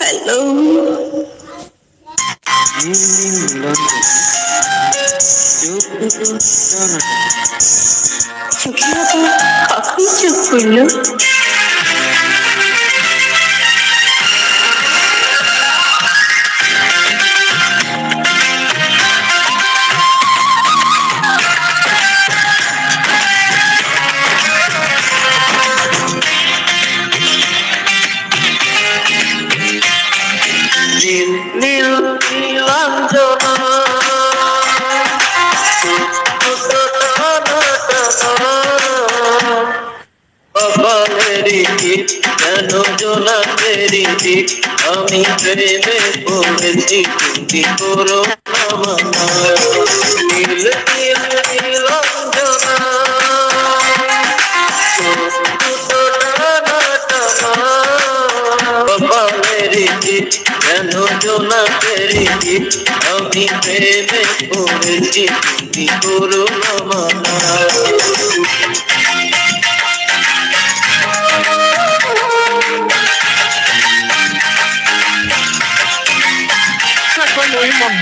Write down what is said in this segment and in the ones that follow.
Hello. Çünkü ya da kalkmayacak huylu. নীল নীল নীলাঞ্জনা। কেন জোনাকেরই টিপ আমি প্রেমে পড়েছি তুমি করো নীল কেন জোনাকেরই টিপ আমি প্রেমে পড়েছি তুমি করো না মানা। এখন ওই মন।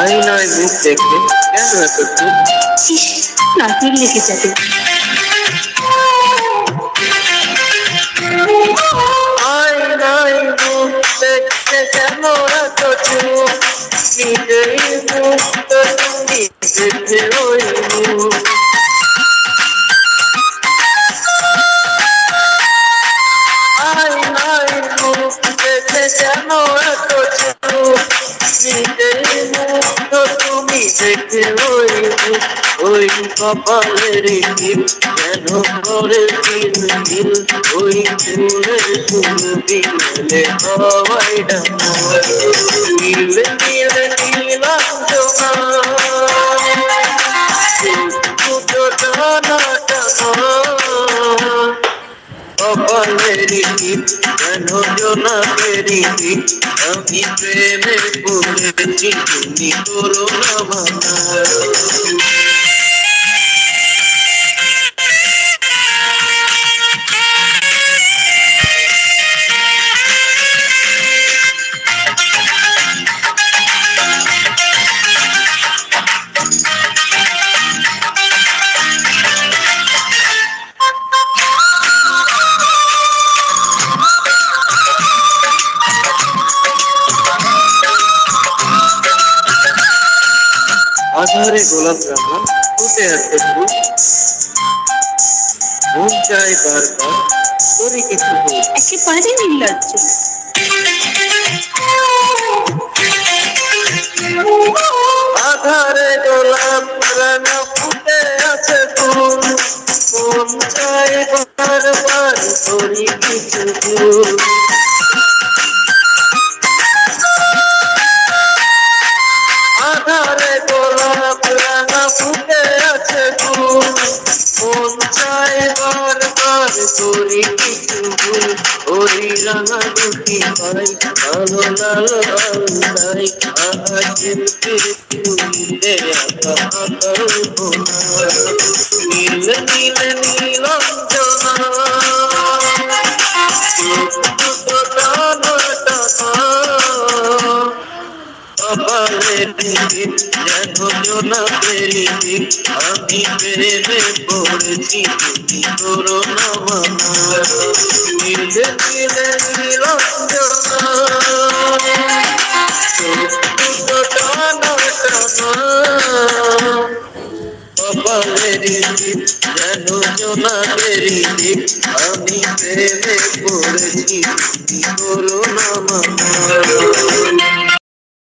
আয়নায় মুখ দেখে। কেন এত চুপ ইস নাটুর লেগে যাবে আয়নায় মুখ দেখে কেন এত চুপ নিজেই মুখ তো তুমি দেখে ওই মুখ তুমি দেখে ওই মুখ ওই কপালের টিপ কেন করে দিল দিল ওই ফুলের ফুল দিলে হওয়াই ডানা নীল নীল নীলাঞ্জনা দুটো কপালেরই টিপ কেন জোনা পেরি টিপ আমি প্রেমে পড়েছি তুমি করো না আধারে গোলাপ রাখা ফুটে আছে ফুল। মন চাই বারবার করি কিছু ভুল একেবারে নির্লজ্জ আধারে গোলাপ রাঙা ফুটে আছে ফুল। মন চাই বারবার করি কিছু ভুল আধারে মন চাই বারবার করি কিছু ভুল ওই রাঙা দুটি পাই ভালো লাল নাই আজ তুলে আকা নীল নীল নীলাঞ্জনা টানা টানা কপালের টিপ যেন জোনা পেরি টিপ আমি প্রেমে পড়েছি তুমি করো না মানা টানা যেন জোনা পেরি আমি প্রেমে পড়েছি তুমি করো না মানা